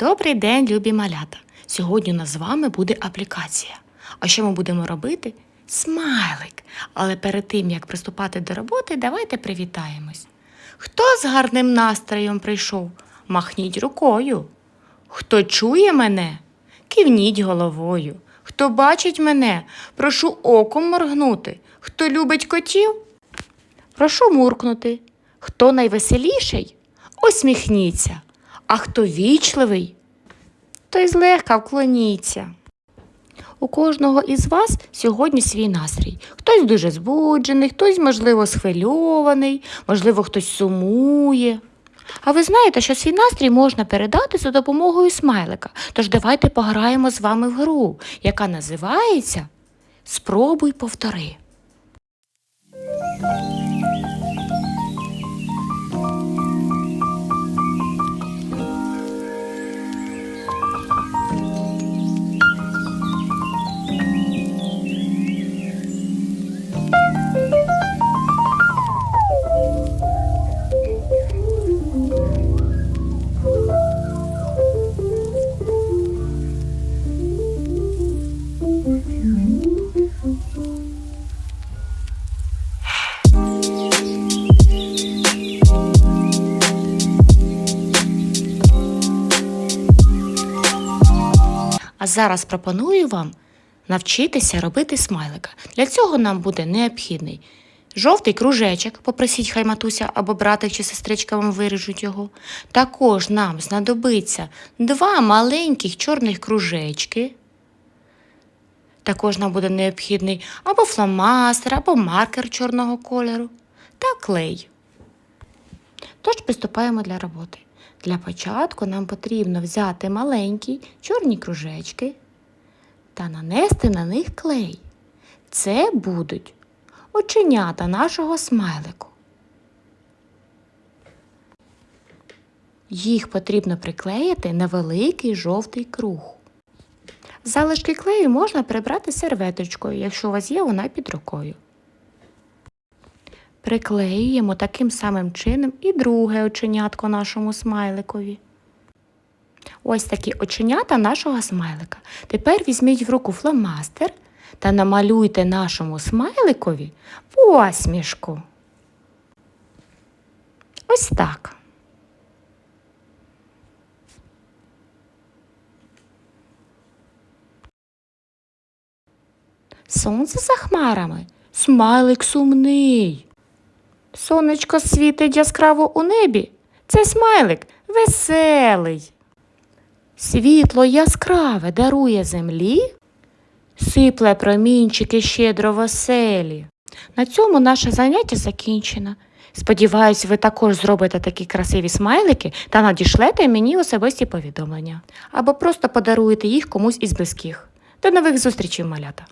Добрий день, любі малята! Сьогодні у нас з вами буде аплікація. А що ми будемо робити? Смайлик. Але перед тим, як приступати до роботи, давайте привітаємось. Хто з гарним настроєм прийшов? Махніть рукою. Хто чує мене? Кивніть головою. Хто бачить мене, прошу оком моргнути. Хто любить котів, прошу муркнути. Хто найвеселіший, усміхніться, а хто вічливий, той злегка вклоніться. У кожного із вас сьогодні свій настрій. Хтось дуже збуджений, хтось, можливо, схвильований, можливо, хтось сумує. А ви знаєте, що свій настрій можна передати за допомогою смайлика. Тож давайте пограємо з вами в гру, яка називається Спробуй повтори. Зараз пропоную вам навчитися робити смайлика. Для цього нам буде необхідний жовтий кружечок, попросіть хай матуся або братик чи сестричка вам виріжуть його. Також нам знадобиться два маленьких чорних кружечки. Також нам буде необхідний або фломастер, або маркер чорного кольору та клей. Тож приступаємо для роботи. Для початку нам потрібно взяти маленькі чорні кружечки та нанести на них клей. Це будуть оченята нашого смайлику. Їх потрібно приклеїти на великий жовтий круг. Залишки клею можна прибрати серветочкою, якщо у вас є вона під рукою. Приклеюємо таким самим чином і друге оченятко нашому смайликові. Ось такі оченята нашого смайлика. Tепер візьміть в руку фломастер та намалюйте нашому смайликові посмішку. Ось так. Сонце за хмарами, смайлик сумний. Сонечко світить яскраво у небі. Це смайлик веселий. Світло яскраве дарує землі, сипле промінчики щедро веселі. На цьому наше заняття закінчено. Сподіваюсь, ви також зробите такі красиві смайлики та надішлете мені особисті повідомлення або просто подаруєте їх комусь із близьких. До нових зустрічей, малята!